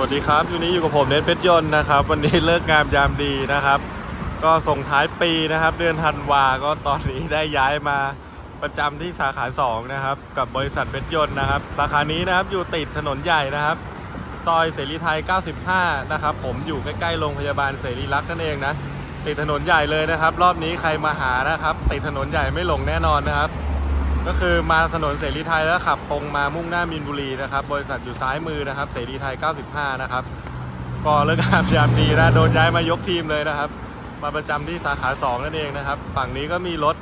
วัสดีครับอยู่นี้อยู่กับผมเนทเพชรยนต์นะครับ วันนี้เลิกงามยามดีนะครับ ก็ส่งท้ายปีนะครับ เดือนธันวาก็ตอนนี้ได้ย้ายมาประจำที่สาขา2นะครับ กับบริษัทเพชรยนต์นะครับ สาขานี้นะครับอยู่ติดถนนใหญ่นะครับ ซอยเสรีไทย 95 นะครับ ผมอยู่ใกล้ๆโรงพยาบาลเสรีรักษ์นั่นเองนะติดถนนใหญ่เลยนะครับ รอบนี้ใครมาหานะครับ ติดถนนใหญ่ไม่หลงแน่นอนนะครับ ก็คือมาถนนเสรีไทยแล้วขับตรงมามุ่งหน้ามีนบุรีนะครับ บริษัทอยู่ซ้ายมือนะครับ เสรีไทย 95 นะครับ ก็เลิกงามยามดีนะ โดนย้ายมายกทีมเลยนะครับ มาประจำที่สาขา 2 นั่นเองนะครับ ฝั่งนี้ก็มีรถ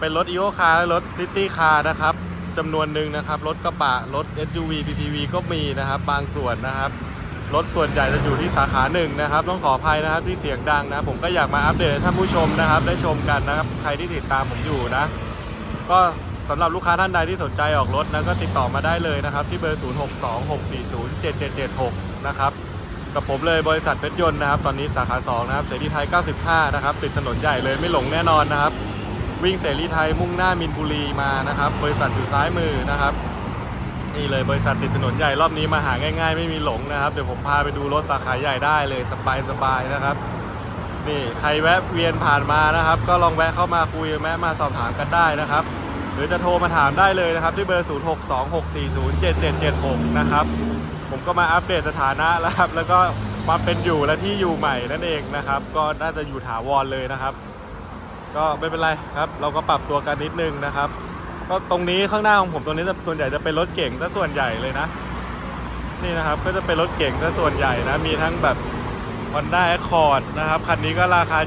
เป็นรถอีโอคาร์และรถซิตี้คาร์นะครับจำนวนหนึ่งนะครับ รถกระบะ รถ SUV PPV ก็มีนะครับ บางส่วนนะครับ รถส่วนใหญ่จะอยู่ที่สาขาหนึ่งนะครับ ต้องขออภัยนะครับที่เสียงดังนะ ผมก็อยากมาอัปเดตให้ท่านผู้ชมนะครับ ได้ชมกันนะครับ ใครที่ติดตามผมอยู่นะ ก็สำหรับลูกค้าท่านใดที่สนใจออกรถนะก็ติดต่อมาได้เลยนะครับ ที่เบอร์ 0626407776 นะครับกับผมเลยบริษัทเพชรยนต์นะครับ ตอนนี้สาขา 2 นะครับ เสรีไทย 95 นะครับ ติดถนนใหญ่เลยไม่หลงแน่นอนนะครับ วิ่งเสรีไทยมุ่งหน้ามินบุรีมานะครับ บริษัทอยู่ซ้ายมือนะครับนี่เลยบริษัทติดถนนใหญ่รอบนี้มาหาง่าย ๆ ไม่มีหลงนะครับ เดี๋ยวผมพาไปดูรถสาขาใหญ่ได้เลยสบายสบายๆนะครับ นี่ใครแวะเวียนผ่านมานะครับ ก็ลองแวะเข้ามาคุยแวะมาสอบถามกันได้นะครับ หรือจะโทรมาถามได้เลยนะครับ ที่เบอร์ 0626407776 นะครับ ผมก็มาอัปเดตสถานะแล้วครับ แล้วก็ความเป็นอยู่และที่อยู่ใหม่นั่นเองนะครับ ก็น่าจะอยู่ถาวรเลยนะครับ ก็ไม่เป็นไรครับ เราก็ปรับตัวกันนิดนึงนะครับ ก็ตรงนี้ข้างหน้าของผมตรงนี้จะส่วนใหญ่จะเป็นรถเก่งซะส่วนใหญ่เลยนะ นี่นะครับ ก็จะเป็นรถเก่งซะส่วนใหญ่นะ มีทั้งแบบ Honda Accord นะครับ คันนี้ก็ราคา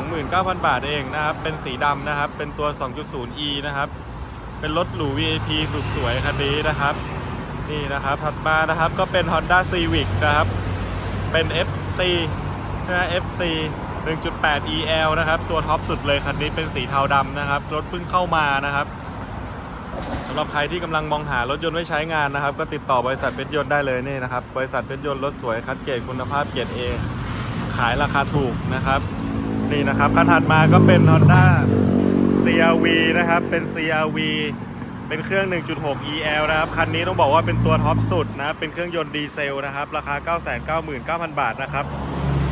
729,000 บาทเองนะครับ เป็นสีดำนะครับ เป็นตัว 2.0e นะครับ เป็นรถหรู VIP สุดสวยคันนี้นะครับ นี่นะครับ ถัดมานะครับก็เป็น Honda Civic นะครับ เป็น FC ใช่ไหม FC 1.8 EL นะครับ ตัวท็อปสุดเลยคันนี้เป็นสีเทาดำนะครับ รถเพิ่งเข้ามานะครับ สำหรับใครที่กำลังมองหารถยนต์ไว้ใช้งานนะครับ ก็ติดต่อบริษัทเพชรยนต์ได้เลยนี่นะครับ บริษัทเพชรยนต์รถสวยคัดเกรดคุณภาพเกรด A ขายราคาถูกนะครับ นี่นะครับคันถัดมาก็เป็น Honda CRV นะครับ เป็น CRV เป็นเครื่อง 1.6 EL นะครับ คันนี้ต้องบอกว่าเป็นตัวท็อปสุดนะ เป็นเครื่องยนต์ดีเซลนะครับ ราคา 999,000 บาทนะครับ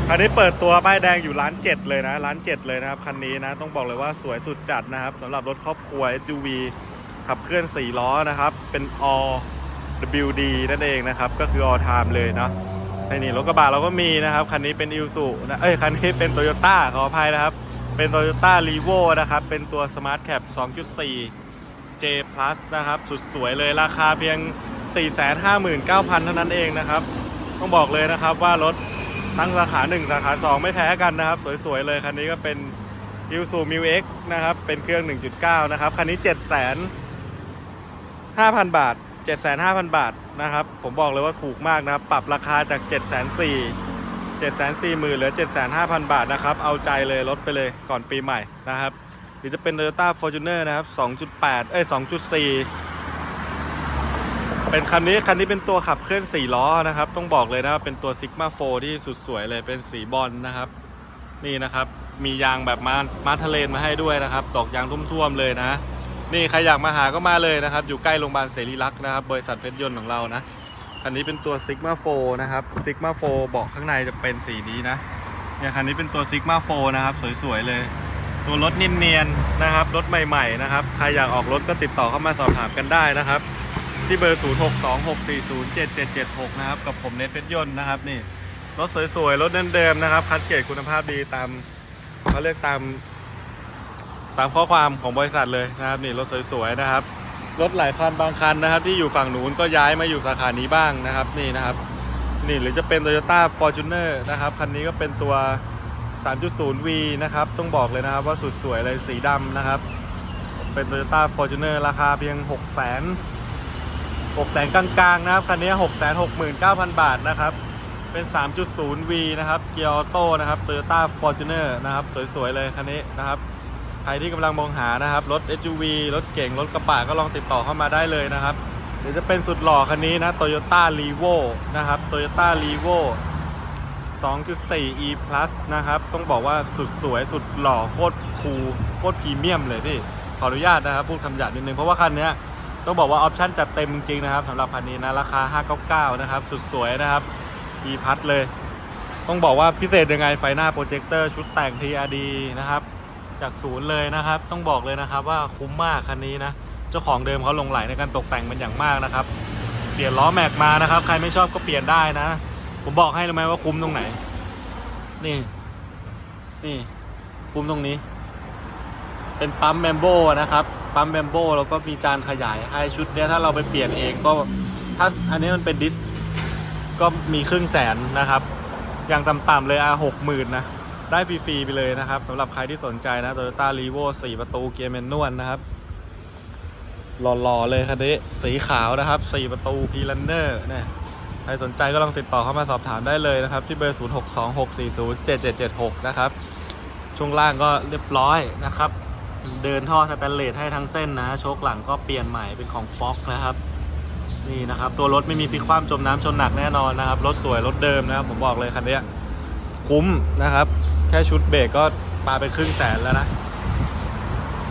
คันนี้เปิดตัวป้ายแดงอยู่ล้านเจ็ดเลยนะล้านเจ็ดเลยนะครับ คันนี้นะ ต้องบอกเลยว่าสวยสุดจัดนะครับสำหรับรถครอบครัว SUV ขับเคลื่อน 4 ล้อนะครับ เป็น all WD นั่นเองนะครับ ก็คือ all time เลยเนาะในนี่รถกระบะเราก็มีนะครับ คันนี้เป็น i l s u นะ เอ้ย คันนี้เป็น Toyota ขออภัยนะครับ เป็น Toyota r e v o นะครับ เป็นตัว Smart Cap 2.4 J Plus นะครับ สุดสวยเลยราคาเพียง 459,000 เท่านั้นเองนะครับ ต้องบอกเลยนะครับว่ารถทั้งสาขา 1 สาขา 2 ไม่แพ้กันนะครับ สวยๆ เลย คันนี้ก็เป็น i l s u m i X นะครับ เป็นเครื่อง 1.9 นะครับ คันนี้7 5 0 0 0 บาท 7,500 บาทนะครับ ผมบอกเลยว่าถูกมากนะครับ ปรับราคาจาก 7 4 0 0 0 7 4 0 0 0 0เหลือ 7,500 บาทนะครับ เอาใจเลยลดไปเลยก่อนปีใหม่นะครับ หรือจะเป็น Toyota Fortuner นะครับ 2.8 เอ้ย 2.4 เป็นคันนี้คันนี้เป็นตัวขับเคลื่อน 4 ล้อนะครับ ต้องบอกเลยนะเป็นตัว Sigma 4 ที่สุดสวยเลยเป็นสีบอลนะครับ นี่นะครับมียางแบบมามาทะเลนมาให้ด้วยนะครับตอกยางทุ่มๆเลยนะ นี่ใครอยากมาหาก็มาเลยนะครับ อยู่ใกล้โรงพยาบาลเสรีรักษ์นะครับ บริษัทเพชรยนต์ของเรานะคันนี้เป็นตัว Sigma 4นะครับ Sigma 4เบาะข้างในจะเป็นสีนี้นะเนี่ยคันนี้เป็นตัว Sigma 4นะครับ สวยๆเลย ตัวรถเนียนๆนะครับ รถใหม่ๆนะครับ ใครอยากออกรถก็ติดต่อเข้ามาสอบถามกันได้นะครับ ที่เบอร์ 0626407776 นะครับ กับผมเนทเพชรยนต์นะครับนี่รถสวยๆ รถเดิมๆนะครับ คัดเกรดคุณภาพดีตามเขาเรียกตาม ตามข้อความของบริษัทเลยนะครับนี่รถสวยๆนะครับ รถหลายคันบางคันนะครับ ที่อยู่ฝั่งนู้นก็ย้ายมาอยู่สาขานี้บ้างนะครับนี่นะครับ นี่หรือจะเป็น Toyota Fortuner นะครับคันนี้ก็เป็นตัว 3.0V นะครับต้องบอกเลยนะครับว่าสุดสวยเลยสีดำนะครับ เป็น Toyota Fortuner ราคาเพียง 6 0 0 0 0 6 0 0 0กลางๆนะครับคันนี้ 669,000 บาทนะครับ เป็น 3.0V นะครับ เกียร์ออโต้นะครับ Toyota Fortuner นะครับ สวย ๆ เลยคันนี้นะครับ ใครที่กำลังมองหานะครับ รถ SUV รถเก่ง รถกระบะก็ลองติดต่อเข้ามาได้เลยนะครับหรือจะเป็นสุดหล่อคันนี้นะ Toyota r e v o นะครับ Toyota r e v o 2.4 E Plus นะครับ ต้องบอกว่าสุดสวยสุดหล่อโคตรคูลโคตรพรีเมียมเลยพี่ ขออนุญาตนะครับ พูดคำหยาบนิดนึง เพราะว่าคันนี้ต้องบอกว่าออปชั่นจัดเต็มจริงๆนะครับสำหรับคันนี้นะ ราคา 599 นะครับ สุดสวยนะครับ e พัดเลย ต้องบอกว่าพิเศษยังไงไฟหน้าโปรเจคเตอร์ชุดแต่ง TRD นะครับ จากศูนย์เลยนะครับ ต้องบอกเลยนะครับว่าคุ้มมากคันนี้นะ เจ้าของเดิมเขาลงไหลในการตกแต่งมันอย่างมากนะครับ เปลี่ยนล้อแม็กมานะครับ ใครไม่ชอบก็เปลี่ยนได้นะ ผมบอกให้เลยไหมว่าคุ้มตรงไหน นี่ นี่คุ้มตรงนี้ เป็นปั๊มแบมโบนะครับ ปั๊มแบมโบแล้วก็มีจานขยายให้ชุดเนี้ยถ้าเราไปเปลี่ยนเองก็ ถ้าอันนี้มันเป็นดิสก็มีครึ่งแสนนะครับ อย่างต่ำๆเลยอะหกหมื่นนะ ได้ฟรีๆไปเลยนะครับสำหรับใครที่สนใจนะ Toyota r e v o 4 ประตูเกียร์แมนนวลนะครับ หล่อๆเลยคันนี้สีขาวนะครับ 4 ประตู p l a n n e r เนี่ใครสนใจก็ลองติดต่อเข้ามาสอบถามได้เลยนะครับ ที่เบอร์ 0626407776 นะครับ ช่วงล่างก็เรียบร้อยนะครับ เดินท่อสแตนเลสให้ทั้งเส้นนะ โชคหลังก็เปลี่ยนใหม่เป็นของฟ็อกนะครับนี่นะครับ ตัวรถไม่มีพลิกคว่ำจมน้ำชนหนักแน่นอนนะครับ รถสวยรถเดิมนะครับ ผมบอกเลยคันนี้คุ้มนะครับ แค่ชุดเบรกก็ปาไปครึ่งแสนแล้วนะ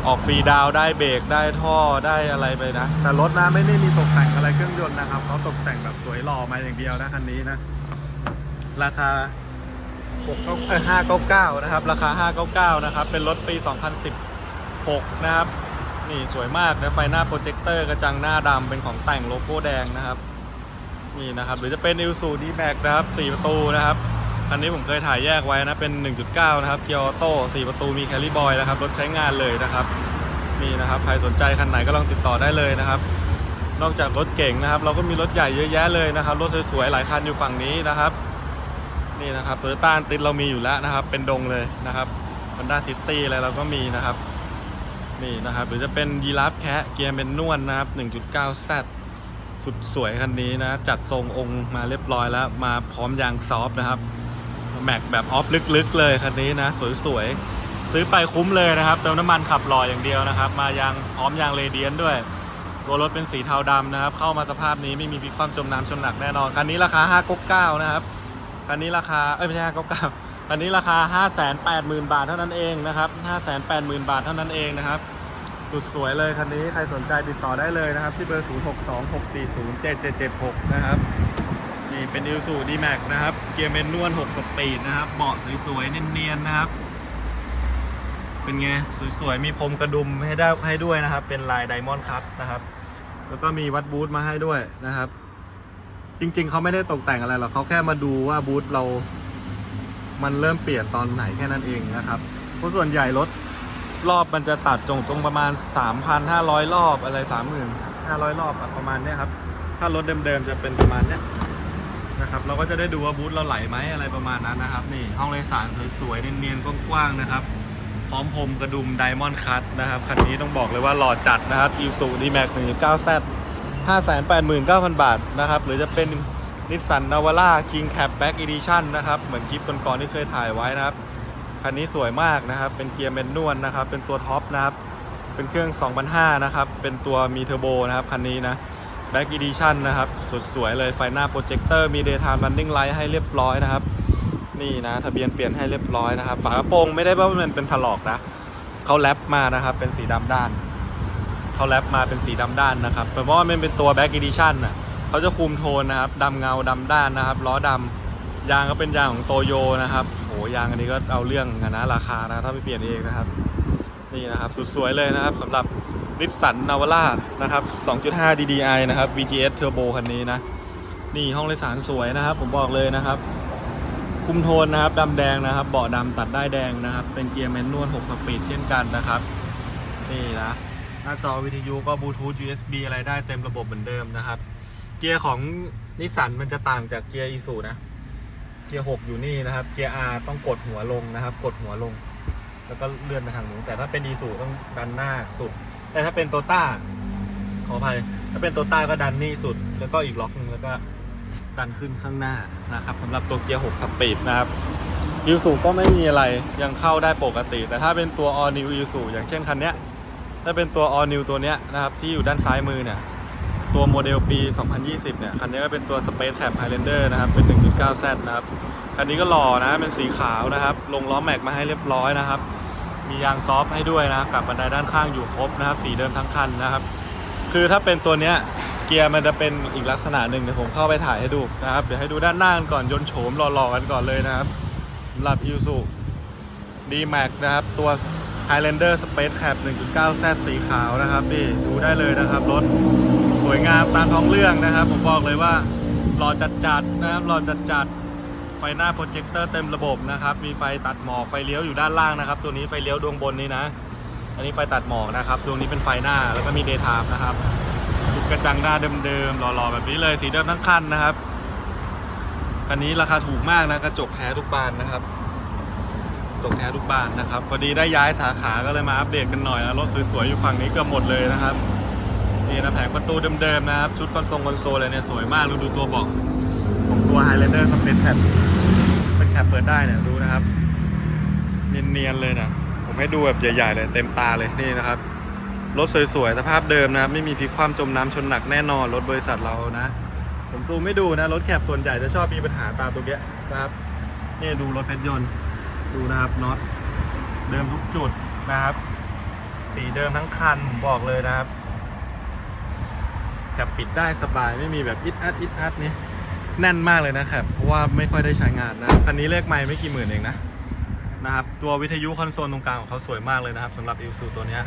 ออกฟรีดาวได้เบรกได้ท่อได้อะไรไปนะ แต่รถนะไม่ได้มีตกแต่งอะไรเครื่องยนต์นะครับเขาตกแต่งแบบสวยหล่อมาอย่างเดียวนะคันนี้นะ ราคา6เก้าห้าเก้าเก้านะครับ ราคา 599 นะครับ เป็นรถปี 2016 นะครับ นี่สวยมากนะไฟหน้าโปรเจคเตอร์กระจังหน้าดำเป็นของแต่งโลโก้แดงนะครับ นี่นะครับ หรือจะเป็น i l s u d m a x นะครับ 4 ประตูนะครับ คันนี้ผมเคยถ่ายแยกไว้นะ เป็น 1.9 นะครับ เกียร์ออโต้4ประตูมีแคลิบอยนะครับ รถใช้งานเลยนะครับนี่นะครับ ใครสนใจคันไหนก็ลองติดต่อได้เลยนะครับ นอกจากรถเก่งนะครับ เราก็มีรถใหญ่เยอะแยะเลยนะครับ รถสวยๆ หลายคันอยู่ฝั่งนี้นะครับ นี่นะครับโตโยต้าติดเรามีอยู่แล้วนะครับ เป็นดงเลยนะครับ Honda City อะไรเราก็มีนะครับ นี่นะครับ หรือจะเป็นยีราฟแคะเกียร์เป็นนวลนะครับ 1.9 Z สุดสวยคันนี้นะ จัดทรงองค์มาเรียบร้อยแล้ว มาพร้อมยางซอฟนะครับ แม็กแบบออฟลึกๆเลยคันนี้นะสวยๆ ซื้อไปคุ้มเลยนะครับ เติมน้ำมันขับหล่ออย่างเดียวนะครับ มายางพร้อมยางเรเดียนด้วย ตัวรถเป็นสีเทาดำนะครับ เข้ามาสภาพนี้ไม่มีพิคว่ำจมน้ำชนหนักแน่นอนคันนี้ราคา599นะครับคันนี้ราคาเอ้ยไม่ใช่599คันนี้ราคา 580,000 บาทเท่านั้นเองนะครับ580,000 บาทเท่านั้นเองนะครับสุดสวยเลยคันนี้ใครสนใจติดต่อได้เลยนะครับ ที่เบอร์ 0626407776 นะครับ นี่เป็น i l s u d m a x นะครับ เกียร์เมนนวล6สปีดนะครับ เบาะสวยๆเนียนๆนะครับ เป็นไง สวยๆ มีพรมกระดุมให้ได้ให้ด้วยนะครับ เป็นลายไดมอนด์คัตนะครับ แล้วก็มีวัดบูธมาให้ด้วยนะครับ จริงๆ เขาไม่ได้ตกแต่งอะไรหรอกเขาแค่มาดูว่าบูธเรา มันเริ่มเปลี่ยนตอนไหนแค่นั้นเองนะครับ เพราะส่วนใหญ่รถรอบมันจะตัดตรงตรงประมาณ 3,500 รอบอะไร 3,500 รอบประมาณเนี้ยครับ ถ้ารถเดิมๆจะเป็นประมาณเนี้ย นะครับเราก็จะได้ดูว่าบูธเราไหลไหมอะไรประมาณนั้นนะครับ นี่ห้องโดยสารสวยๆเนียนๆกว้างๆนะครับ พร้อมพรมกระดุมไดมอนด์คัตนะครับคันนี้ต้องบอกเลยว่าหล่อจัดนะครับ i s u d m a x 1.9 Z 589,000บาทนะครับ หรือจะเป็นนิสสันนาวาร่า King Cap Back Edition นะครับ เหมือนคลิปก่อนๆที่เคยถ่ายไว้นะครับคันนี้สวยมากนะครับ เป็นเกียร์แมนนวลนะครับ เป็นตัวท็อปนะครับ เป็นเครื่อง 2005 นะครับ เป็นตัวมีเทอร์โบนะครับคันนี้นะ Back Edition นะครับสุดสวยเลยไฟหน้าโปรเจคเตอร์มี Daytime Running Light ให้เรียบร้อยนะครับ นี่นะทะเบียนเปลี่ยนให้เรียบร้อยนะครับ ฝากระโปรงไม่ได้ว่ามันเป็นถลอกนะเขาแรปมานะครับเป็นสีดำด้านเขาแรปมาเป็นสีดำด้านนะครับเพราะว่ามันเป็นตัว Back Edition น่ะเขาจะคุมโทนนะครับดำเงาดำด้านนะครับล้อดำยางก็เป็นยางของโตโยนะครับโหยางอันนี้ก็เอาเรื่องกันนะราคานะถ้าไม่เปลี่ยนเองนะครับ นี่นะครับสุดสวยเลยนะครับสำหรับ นิสสันนาวาร่านะครับ 2.5 DDI นะครับ VGS Turbo คันนี้นะ นี่ห้องโดยสารสวยนะครับ ผมบอกเลยนะครับ คุมโทนนะครับดำแดงนะครับ เบาะดำตัดได้แดงนะครับ เป็นเกียร์แมนนวล6สปีดเช่นกันนะครับ นี่นะ หน้าจอวิทยุก็บลูทูธ USB อะไรได้เต็มระบบเหมือนเดิมนะครับ เกียร์ของนิสสันมันจะต่างจากเกียร์อีซูนะ เกียร์ 6 อยู่นี่นะครับ เกียร์ R ต้องกดหัวลงนะครับ กดหัวลง แล้วก็เลื่อนไปทางนู้นแต่ถ้าเป็นอีซูต้องดันหน้าสุด แต่ถ้าเป็นโตต้าขออภัยถ้าเป็นโตต้าก็ดันนี่สุด แล้วก็อีกล็อกหนึงแล้วก็ดันขึ้นข้างหน้านะครับสำหรับตัวเกียร์6สปีดนะครับอีซูก็ไม่มีอะไรยังเข้าได้ปกติ แต่ถ้าเป็นตัว all new อีซูอย่างเช่นคันเนี้ยถ้าเป็นตัว all new ตัวเนี้ยนะครับที่อยู่ด้านซ้ายมือเนี่ยตัวโมเดลปี 2020 เนี่ย คันนี้ก็เป็นตัว Space Cab Highlander นะครับ เป็น 1.9Z นะครับ คันนี้ก็หล่อนะ เป็นสีขาวนะครับ ลงล้อแม็กมาให้เรียบร้อยนะครับ มียางซอฟต์ให้ด้วยนะกับบันไดด้านข้างอยู่ครบนะครับ สีเดิมทั้งคันนะครับ คือถ้าเป็นตัวเนี้ยเกียร์มันจะเป็นอีกลักษณะหนึ่งเดี๋ยวผมเข้าไปถ่ายให้ดูนะครับ เดี๋ยวให้ดูด้านหน้ากันก่อนยนต์โฉมหล่อๆกันก่อนเลยนะครับสำหรับ i s u D-Max นะครับ ตัว Highlander Space Cab 1.9 Z สีขาวนะครับนี่ดูได้เลยนะครับรถสวยงามตามท้องเรื่องนะครับ ผมบอกเลยว่าหล่อจัดๆนะครับหล่อจัดๆ ฟหน้าโปรเจคเตอร์เต็มระบบนะครับ มีไฟตัดหมอกไฟเลี้ยวอยู่ด้านล่างนะครับ ตัวนี้ไฟเลี้ยวดวงบนนี้นะ อันนี้ไฟตัดหมอกนะครับ ดวงนี้เป็นไฟหน้าแล้วก็มีเดย์ไทม์นะครับจุดกระจังหน้าเดิมๆหล่อๆแบบนี้เลยสีเดิมทั้งคันนะครับคันนี้ราคาถูกมากนะกระจกแท้ทุกบานนะครับกระจกแท้ทุกบานนะครับพอดีได้ย้ายสาขาก็เลยมาอัปเดตกันหน่อยนะรถสวยๆอยู่ฝั่งนี้เกือบหมดเลยนะครับนี่นะแผงประตูเดิมๆนะครับ ชุดคอนโซลคอนโซลอะไรเนี่ยสวยมากดูดูตัวบอก ของตัว Highlander Space Cab เป็นแคปเปิดได้เนี่ยดูนะครับ เนียนๆเลยนะผมให้ดูแบบใหญ่ๆเลยเต็มตาเลยนี่นะครับ รถสวยๆ สภาพเดิมนะครับ ไม่มีพลิกคว่ำจมน้ำชนหนักแน่นอน รถบริษัทเรานะ ผมซูมไม่ดูนะ รถแคปส่วนใหญ่จะชอบมีปัญหาตามตรงเนี้ยนะครับนี่ดูรถเพชรยนต์ดูนะครับน็อตเดิมทุกจุดนะครับ สีเดิมทั้งคันผมบอกเลยนะครับแคปปิดได้สบายไม่มีแบบอิดอัดอิดอัดนี่ แน่นมากเลยนะครับ เพราะว่าไม่ค่อยได้ใช้งานนะคันนี้เลขไม่ไม่กี่หมื่นเองนะนะครับตัววิทยุคอนโซลตรงกลางของเขาสวยมากเลยนะครับสำหรับอิ s u ตัวเนี้ย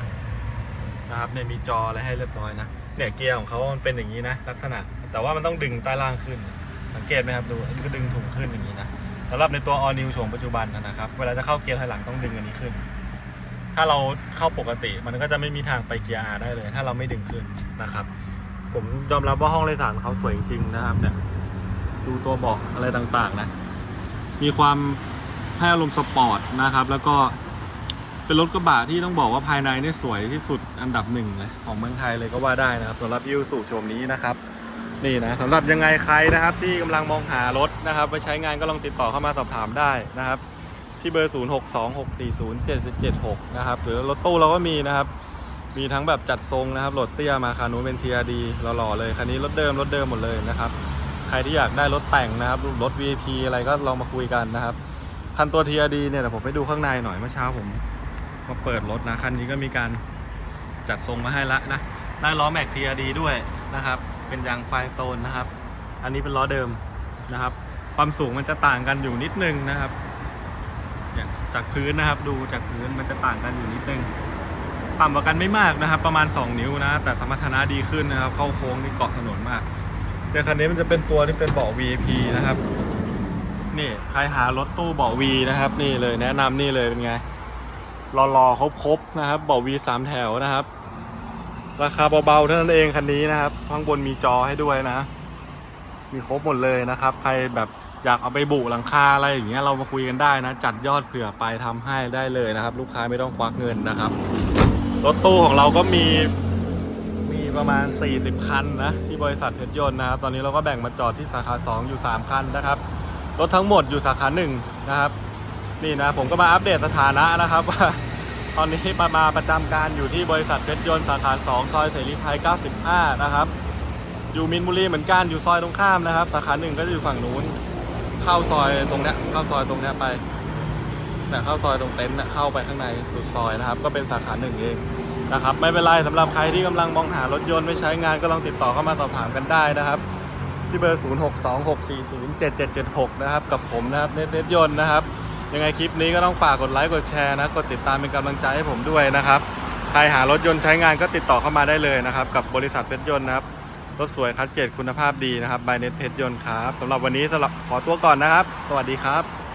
นะครับเนี่ยมีจออะไรให้เรียบร้อยนะเนี่ยเกียร์ของเขามันเป็นอย่างนี้นะลักษณะ แต่ว่ามันต้องดึงใต้ล่างขึ้น สังเกตไหมครับดูอันนี้ก็ดึงถุงขึ้นอย่างนี้นะสำหรับในตัว all new โฉมปัจจุบันนะครับเวลาจะเข้าเกียร์ถอยหลังต้องดึงอันนี้ขึ้น ถ้าเราเข้าปกติมันก็จะไม่มีทางไปเกียร์ R ได้เลย ถ้าเราไม่ดึงขึ้นนะครับ ผมยอมรับว่าห้องโดยสารเขาสวยจริงๆนะครับเนี่ย ดูตัวเบาะอะไรต่างๆนะ มีความให้อารมณ์สปอร์ตนะครับ แล้วก็เป็นรถกระบะที่ต้องบอกว่าภายในนี่สวยที่สุดอันดับหนึ่งเลยของเมืองไทยเลยก็ว่าได้นะครับสำหรับยูสูโฉมนี้นะครับ นี่นะสำหรับยังไงใครนะครับ ที่กำลังมองหารถนะครับไปใช้งานก็ลองติดต่อเข้ามาสอบถามได้นะครับ ที่เบอร์ 0 6 2 6 4 0 7 7 6นะครับหรือรถตู้เราก็มีนะครับ มีทั้งแบบจัดทรงนะครับรถเตี้ยมาคานูนเป็น TRD หล่อๆเลยคันนี้รถเดิมรถเดิมหมดเลยนะครับ ใครที่อยากได้รถแต่งนะครับรถ VIP อะไรก็ลองมาคุยกันนะครับ คันตัว TRD เนี่ยเดี๋ยวผมไปดูข้างในหน่อยเมื่อเช้าผมมาเปิดรถนะคันนี้ก็มีการจัดทรงมาให้ละนะได้ล้อแม็ก TRD ด้วยนะครับ เป็นยางไฟสโตนนะครับ อันนี้เป็นล้อเดิมนะครับ ความสูงมันจะต่างกันอยู่นิดนึงนะครับจากพื้นนะครับ ดูจากพื้นมันจะต่างกันอยู่นิดนึงต่ำกว่ากันไม่มากนะครับ ประมาณ 2 นิ้วนะ แต่สมรรถนะดีขึ้นนะครับ เข้าโค้งนี่เกาะถนนมาก เดี๋ยวคันนี้มันจะเป็นตัวที่เป็นเบาะ VIP นะครับ นี่ใครหารถตู้เบาะ V นะครับ นี่เลยแนะนำนี่เลยเป็นไงรอๆครบๆนะครับเบาะ V สามแถวนะครับ ราคาเบาๆเท่านั้นเองคันนี้นะครับข้างบนมีจอให้ด้วยนะ มีครบหมดเลยนะครับ ใครแบบอยากเอาไปบุหลังคาอะไรอย่างเงี้ยเรามาคุยกันได้นะ จัดยอดเผื่อไปทำให้ได้เลยนะครับ ลูกค้าไม่ต้องควักเงินนะครับรถตู้ของเราก็มี ประมาณ 40 คันนะ ที่บริษัทเพชรยนต์นะครับ ตอนนี้เราก็แบ่งมาจอดที่สาขา 2 อยู่ 3 คันนะครับ รถทั้งหมดอยู่สาขา1นะครับ นี่นะผมก็มาอัปเดตสถานะนะครับว่าตอนนี้มามาประจำการอยู่ที่บริษัทเพชรยนต์สาขา 2 ซอยเสรีไทย 95 นะครับ อยู่มินบุรีเหมือนกันอยู่ซอยตรงข้ามนะครับ สาขาหนึ่งก็จะอยู่ฝั่งนู้น เข้าซอยตรงเนี้ยเข้าซอยตรงเนี้ยไปเนี่ยเข้าซอยตรงเต็นท์เนี่ยเข้าไปข้างในสุดซอยนะครับ ก็เป็นสาขาหนึ่งเอง นะครับไม่เป็นไรสำหรับใครที่กำลังมองหารถยนต์ไม่ใช้งานก็ลองติดต่อเข้ามาสอบถามกันได้นะครับที่เบอร์ 0 6 2 6 4 0 7 7 7 6 นะครับ กับผมนะครับ เนตเนตยนต์นะครับ ยังไงคลิปนี้ก็ต้องฝากกดไลค์กดแชร์นะ กดติดตามเป็นกำลังใจให้ผมด้วยนะครับ ใครหารถยนต์ใช้งานก็ติดต่อเข้ามาได้เลยนะครับ กับบริษัทเพชรยนต์นะครับ รถสวยคัดเกรดคุณภาพดีนะครับบายเน็ตเพชรยนต์ครับสำหรับวันนี้สำหรับขอตัวก่อนนะครับ สวัสดีครับ